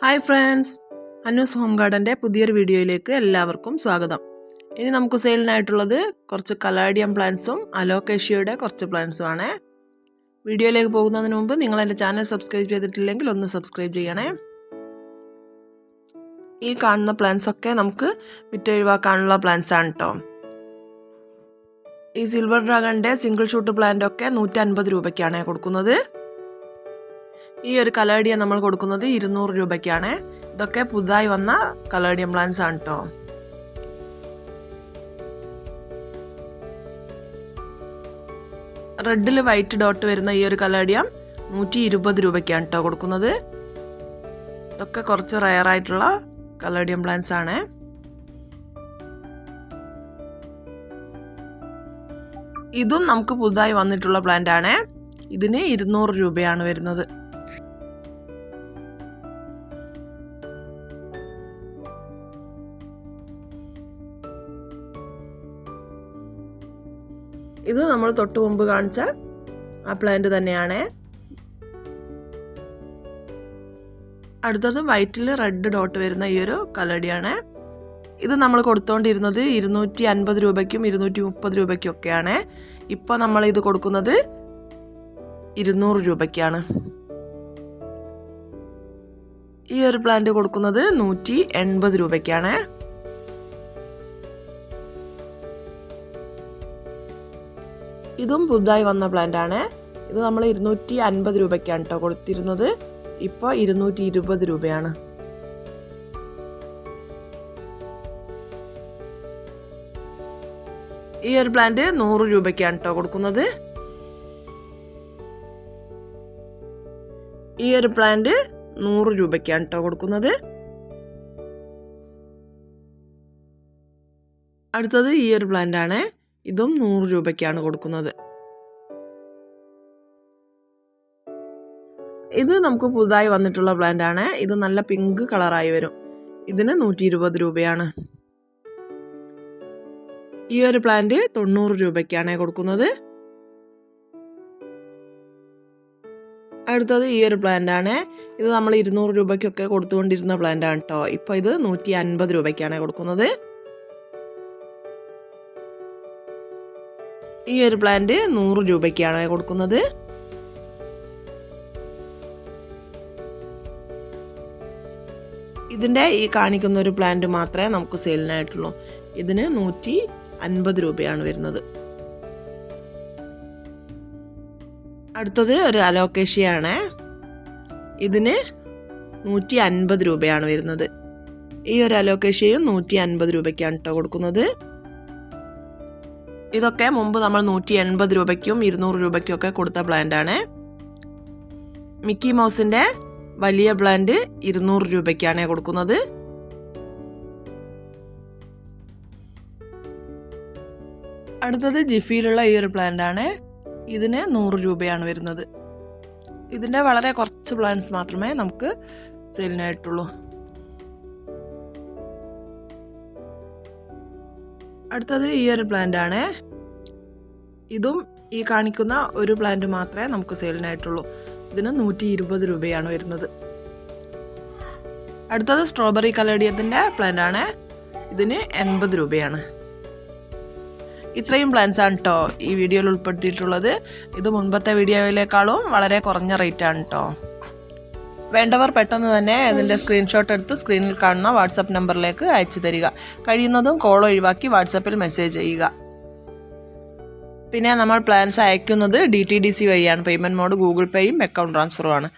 Hi friends Anu's home ഗാർഡന്റെ പുതിയൊരു വീഡിയോയിലേക്ക് എല്ലാവർക്കും സ്വാഗതം. ഇനി നമുക്ക് സെയിലിനായിട്ടുള്ളത് കുറച്ച് കലാഡിയം പ്ലാന്റ്സും അലോക്കേഷ്യയുടെ കുറച്ച് പ്ലാന്റ്സും ആണ്. വീഡിയോയിലേക്ക് പോകുന്നതിന് മുമ്പ് നിങ്ങൾ എന്റെ ചാനൽ സബ്സ്ക്രൈബ് ചെയ്തിട്ടില്ലെങ്കിൽ ഒന്ന് സബ്സ്ക്രൈബ് ചെയ്യണേ. ഈ കാണുന്ന പ്ലാന്റ്സ് ഒക്കെ നമുക്ക് വിറ്റൊഴിവാക്കാനുള്ള പ്ലാന്റ്സ് ആണ് കേട്ടോ ഈ സിൽവർ ഡ്രാഗണിന്റെ സിംഗിൾ ഷൂട്ട് പ്ലാന്റ് ഒക്കെ നൂറ്റി അൻപത് രൂപയ്ക്കാണ് കൊടുക്കുന്നത്. ഈ ഒരു കലേഡിയ നമ്മൾ കൊടുക്കുന്നത് ഇരുന്നൂറ് രൂപയ്ക്കാണ്. ഇതൊക്കെ പുതുതായി വന്ന കലേഡിയം പ്ലാന്റ്സ് ആണ് കേട്ടോ റെഡിൽ വൈറ്റ് ഡോട്ട് വരുന്ന ഈ ഒരു കലേഡിയം നൂറ്റി ഇരുപത് രൂപയ്ക്കാണ് കേട്ടോ കൊടുക്കുന്നത്. ഇതൊക്കെ കുറച്ച് റയർ ആയിട്ടുള്ള കലേഡിയം പ്ലാന്റ്സ് ആണ്. ഇതും നമുക്ക് പുതുതായി വന്നിട്ടുള്ള പ്ലാന്റ് ആണ്. ഇതിന് ഇരുന്നൂറ് രൂപയാണ് വരുന്നത്. ഇത് നമ്മൾ തൊട്ട് മുമ്പ് കാണിച്ച ആ പ്ലാന്റ് തന്നെയാണ്. അടുത്തത് വൈറ്റിൽ റെഡ് ഡോട്ട് വരുന്ന ഈ ഒരു കലടിയാണ് ഇത് നമ്മൾ കൊടുത്തോണ്ടിരുന്നത് ഇരുന്നൂറ്റി അൻപത് രൂപയ്ക്കും ഇരുന്നൂറ്റി മുപ്പത് രൂപയ്ക്കും ഒക്കെയാണ്. ഇപ്പോൾ നമ്മൾ ഇത് കൊടുക്കുന്നത് ഇരുന്നൂറ് രൂപയ്ക്കാണ്. ഈ ഒരു പ്ലാന്റ് കൊടുക്കുന്നത് നൂറ്റി എൺപത് രൂപയ്ക്കാണ്. ഇതും പുതുതായി വന്ന പ്ലാന്റ് ആണ് ഇത് നമ്മൾ ഇരുന്നൂറ്റി അൻപത് രൂപയ്ക്കാണ് കേട്ടോ കൊടുത്തിരുന്നത്. ഇപ്പോൾ ഇരുന്നൂറ്റി ഇരുപത് രൂപയാണ്. ഈ ഒരു പ്ലാന്റ് നൂറ് രൂപയ്ക്കാണ് കേട്ടോ കൊടുക്കുന്നത്. ഈ ഒരു പ്ലാന്റ് നൂറ് രൂപയ്ക്കാണ് കേട്ടോ കൊടുക്കുന്നത്. അടുത്തത് ഈ ഒരു പ്ലാന്റ് ആണ് ഇതും നൂറ് രൂപയ്ക്കാണ് കൊടുക്കുന്നത്. ഇത് നമുക്ക് പുതുതായി വന്നിട്ടുള്ള പ്ലാന്റ് ആണ്. ഇത് നല്ല പിങ്ക് കളറായി വരും. ഇതിന് നൂറ്റി ഇരുപത് രൂപയാണ്. ഈ ഒരു പ്ലാന്റ് തൊണ്ണൂറ് രൂപയ്ക്കാണ് കൊടുക്കുന്നത്. അടുത്തത് ഈ ഒരു പ്ലാന്റ് ആണ്. ഇത് നമ്മൾ ഇരുന്നൂറ് രൂപയ്ക്കൊക്കെ കൊടുത്തുകൊണ്ടിരുന്ന പ്ലാന്റ് ആണ് കേട്ടോ. ഇപ്പോൾ ഇത് നൂറ്റി അൻപത് രൂപയ്ക്കാണ് കൊടുക്കുന്നത്. ഈ ഒരു പ്ലാന്റ് നൂറ് രൂപയ്ക്കാണ് കൊടുക്കുന്നത്. ഇതിന്റെ ഈ കാണിക്കുന്ന ഒരു പ്ലാന്റ് മാത്രമേ നമുക്ക് സെയിലിനായിട്ടുള്ളൂ ഇതിന് നൂറ്റി അൻപത് രൂപയാണ് വരുന്നത്. അടുത്തത് ഒരു അലോക്കേഷ്യയാണ് ഇതിന് നൂറ്റി അൻപത് രൂപയാണ് വരുന്നത്. ഈ ഒരു അലോക്കേഷ്യയും നൂറ്റി അൻപത് രൂപയ്ക്കാണ് കേട്ടോ കൊടുക്കുന്നത്. ഇതൊക്കെ മുമ്പ് നമ്മൾ നൂറ്റി എൺപത് രൂപയ്ക്കും ഇരുന്നൂറ് രൂപയ്ക്കും ഒക്കെ കൊടുത്ത ബ്ലാൻഡാണ് മിക്കി മൗസിന്റെ വലിയ ബ്ലാൻഡ് ഇരുന്നൂറ് രൂപയ്ക്കാണ് കൊടുക്കുന്നത്. അടുത്തത് ജിഫിയിലുള്ള ഈ ഒരു ആണ്. ഇതിന് നൂറ് രൂപയാണ് വരുന്നത്. ഇതിന്റെ വളരെ കുറച്ച് പ്ലാന്റ്സ് മാത്രമേ നമുക്ക് സെയിലിനായിട്ടുള്ളൂ അടുത്തത് ഈ ഒരു പ്ലാന്റ് ആണ്. ഇതും ഈ കാണിക്കുന്ന ഒരു പ്ലാന്റ് മാത്രമേ നമുക്ക് സെയിലിനായിട്ടുള്ളൂ ഇതിന് നൂറ്റി ഇരുപത് രൂപയാണ് വരുന്നത്. അടുത്തത് സ്ട്രോബെറി കലേഡിയത്തിന്റെ പ്ലാന്റ് ആണ്. ഇതിന് എൺപത് രൂപയാണ്. ഇത്രയും പ്ലാൻസ് ആണ് കേട്ടോ ഈ വീഡിയോയിൽ ഉൾപ്പെടുത്തിയിട്ടുള്ളത്. ഇത് മുൻപത്തെ വീഡിയോയിലേക്കാളും വളരെ കുറഞ്ഞ റേറ്റ് ആണ് കേട്ടോ വേണ്ടവർ പെട്ടെന്ന് തന്നെ ഇതിന്റെ സ്ക്രീൻഷോട്ട് എടുത്ത് സ്ക്രീനിൽ കാണുന്ന വാട്സപ്പ് നമ്പറിലേക്ക് അയച്ചു തരിക. കഴിയുന്നതും കോൾ ഒഴിവാക്കി വാട്സപ്പിൽ മെസ്സേജ് ചെയ്യുക. പിന്നെ നമ്മൾ പ്ലാൻസ് അയക്കുന്നത് ഡി ടി ഡി സി വഴിയാണ്. പേയ്മെന്റ് മോഡ് ഗൂഗിൾ പേയും അക്കൗണ്ട് ട്രാൻസ്ഫറുമാണ്